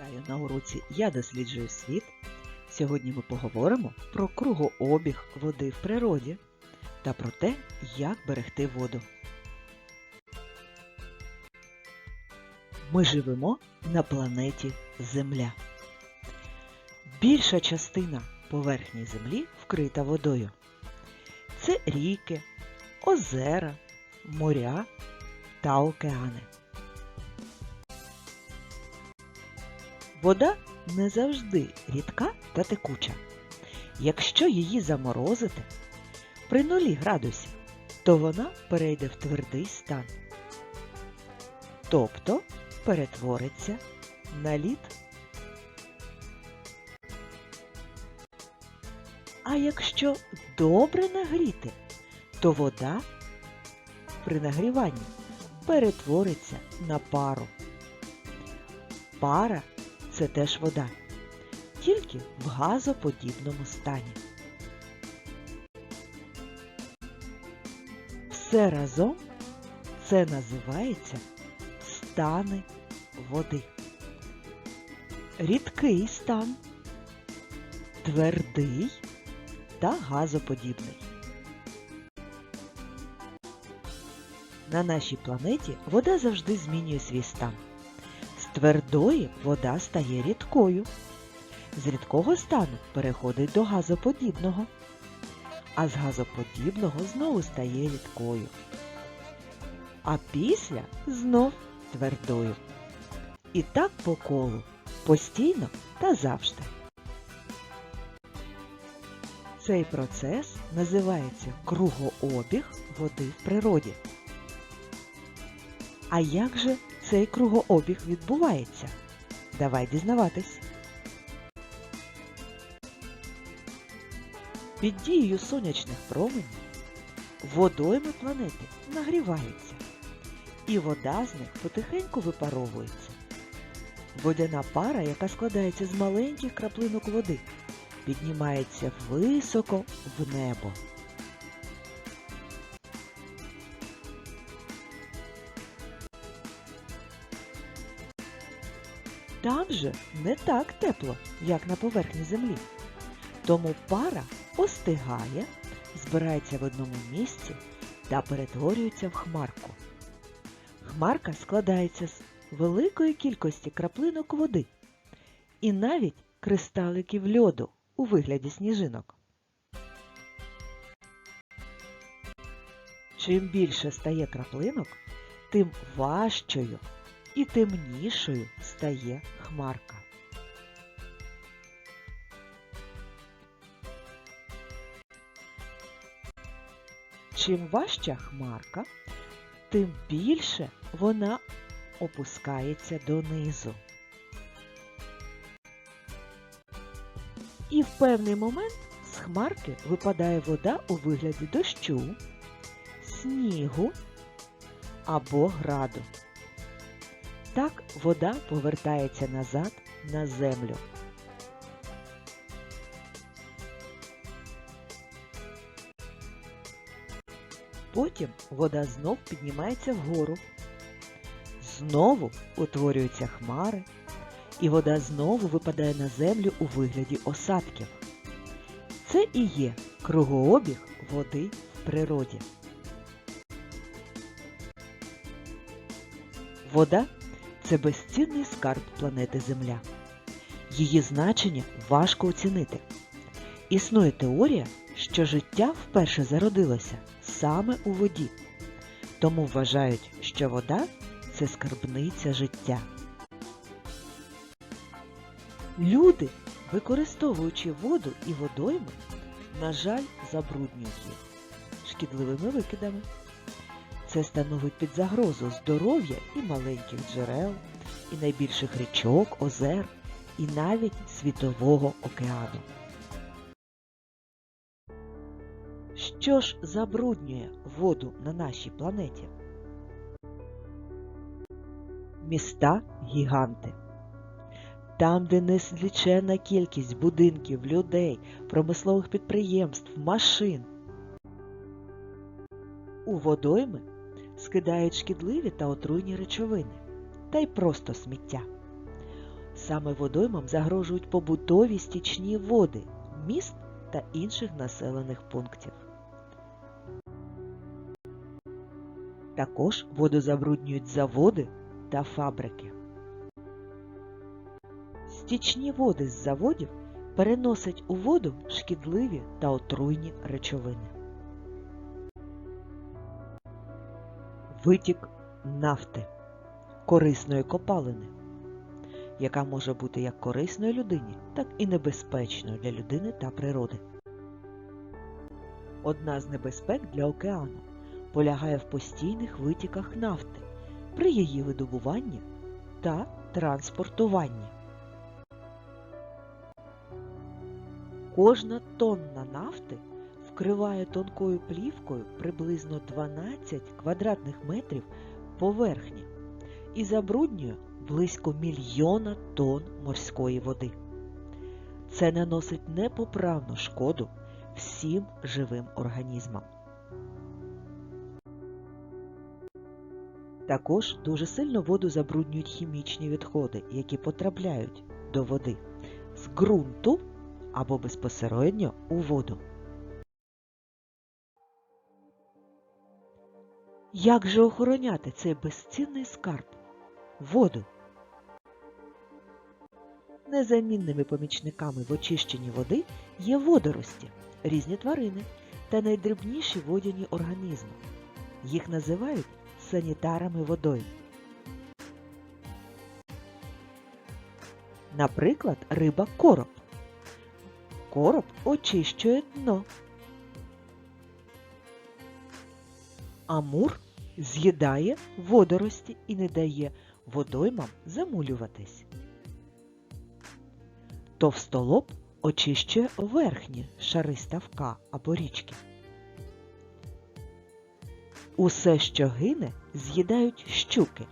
Вітаю на уроці Я досліджую світ. Сьогодні ми поговоримо про кругообіг води в природі та про те, як берегти воду. Ми живемо на планеті Земля. Більша частина поверхні Землі вкрита водою. Це ріки, озера, моря та океани. Вода не завжди рідка та текуча. Якщо її заморозити при нулі градусів, то вона перейде в твердий стан, тобто перетвориться на лід. А якщо добре нагріти, то вода при нагріванні перетвориться на пару. Пара це теж вода, тільки в газоподібному стані. Все разом це називається стани води. Рідкий стан, твердий та газоподібний. На нашій планеті вода завжди змінює свій стан. Твердої вода стає рідкою. З рідкого стану переходить до газоподібного, а з газоподібного знову стає рідкою. А після знов твердою. І так по колу, постійно та завжди. Цей процес називається кругообіг води в природі. А як же цей кругообіг відбувається? Давай дізнаватись. Під дією сонячних променів водойми планети нагріваються, і вода з них потихеньку випаровується. Водяна пара, яка складається з маленьких краплинок води, піднімається високо в небо. Там же не так тепло, як на поверхні землі. Тому пара остигає, збирається в одному місці та перетворюється в хмарку. Хмарка складається з великої кількості краплинок води і навіть кристаликів льоду у вигляді сніжинок. Чим більше стає краплинок, тим важчою і темнішою стає хмарка. Чим важча хмарка, тим більше вона опускається донизу. І в певний момент з хмарки випадає вода у вигляді дощу, снігу або граду. Так вода повертається назад на землю. Потім вода знов піднімається вгору. Знову утворюються хмари, і вода знову випадає на землю у вигляді осадків. Це і є кругообіг води в природі. Вода це безцінний скарб планети Земля. Її значення важко оцінити. Існує теорія, що життя вперше зародилося саме у воді. Тому вважають, що вода це скарбниця життя. Люди, використовуючи воду і водойми, на жаль, забруднюють їх шкідливими викидами. Це становить під загрозу здоров'я і маленьких джерел, і найбільших річок, озер, і навіть світового океану. Що ж забруднює воду на нашій планеті? Міста гіганти. Там, де незліченна кількість будинків, людей, промислових підприємств, машин. У водойми скидають шкідливі та отруйні речовини, та й просто сміття. Саме водоймам загрожують побутові стічні води міст та інших населених пунктів. Також воду забруднюють заводи та фабрики. Стічні води з заводів переносять у воду шкідливі та отруйні речовини. Витік нафти корисної копалини, яка може бути як корисною людині, так і небезпечною для людини та природи. Одна з небезпек для океану полягає в постійних витіках нафти при її видобуванні та транспортуванні. Кожна тонна нафти вкриває тонкою плівкою приблизно 12 квадратних метрів поверхні і забруднює близько мільйона тонн морської води. Це наносить непоправну шкоду всім живим організмам. Також дуже сильно воду забруднюють хімічні відходи, які потрапляють до води з ґрунту або безпосередньо у воду. Як же охороняти цей безцінний скарб воду? Незамінними помічниками в очищенні води є водорості, різні тварини та найдрібніші водяні організми. Їх називають санітарами водою. Наприклад, риба короб. Короб очищує дно. Амур з'їдає водорості і не дає водоймам замулюватись. Товстолоб очищує верхні шари ставка або річки. Усе, що гине, з'їдають щуки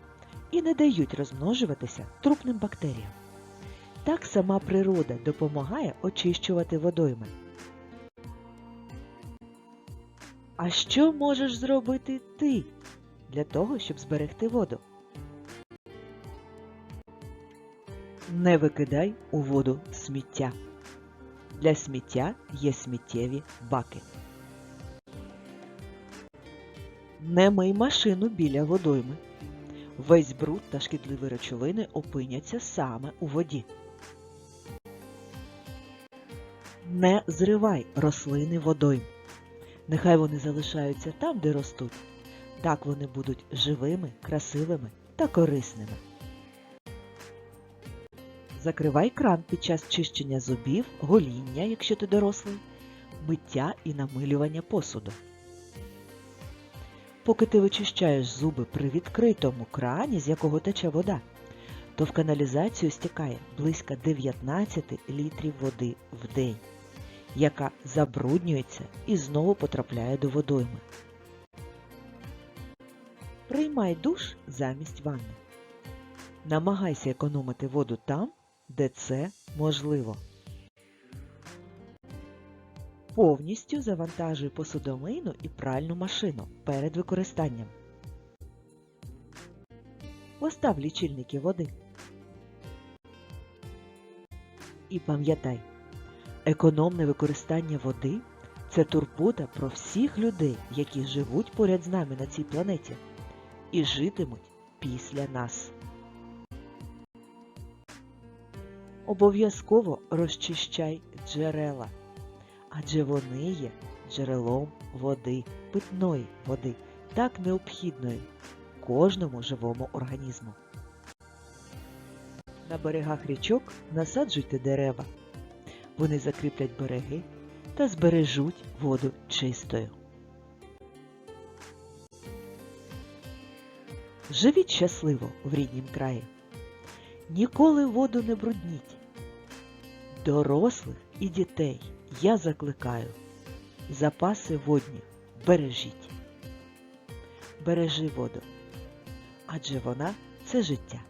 і не дають розмножуватися трупним бактеріям. Так сама природа допомагає очищувати водойми. А що можеш зробити ти для того, щоб зберегти воду? Не викидай у воду сміття. Для сміття є сміттєві баки. Не мий машину біля водойми. Весь бруд та шкідливі речовини опиняться саме у воді. Не зривай рослини водойм. Нехай вони залишаються там, де ростуть. Так вони будуть живими, красивими та корисними. Закривай кран під час чищення зубів, гоління, якщо ти дорослий, миття і намилювання посуду. Поки ти вичищаєш зуби при відкритому крані, з якого тече вода, то в каналізацію стікає близько 19 літрів води в день, яка забруднюється і знову потрапляє до водойми. Приймай душ замість ванни. Намагайся економити воду там, де це можливо. Повністю завантажуй посудомийну і пральну машину перед використанням. Постав лічильники води. І пам'ятай, економне використання води це турбота про всіх людей, які живуть поряд з нами на цій планеті і житимуть після нас. Обов'язково розчищай джерела, адже вони є джерелом води, питної води, так необхідної кожному живому організму. На берегах річок насаджуйте дерева. Вони закріплять береги та збережуть воду чистою. Живіть щасливо в ріднім краї. Ніколи воду не брудніть. Дорослих і дітей я закликаю. Запаси водні бережіть. Бережи воду, адже вона це життя.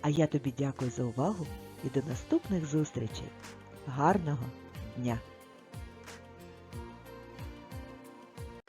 А я тобі дякую за увагу і до наступних зустрічей. Гарного дня!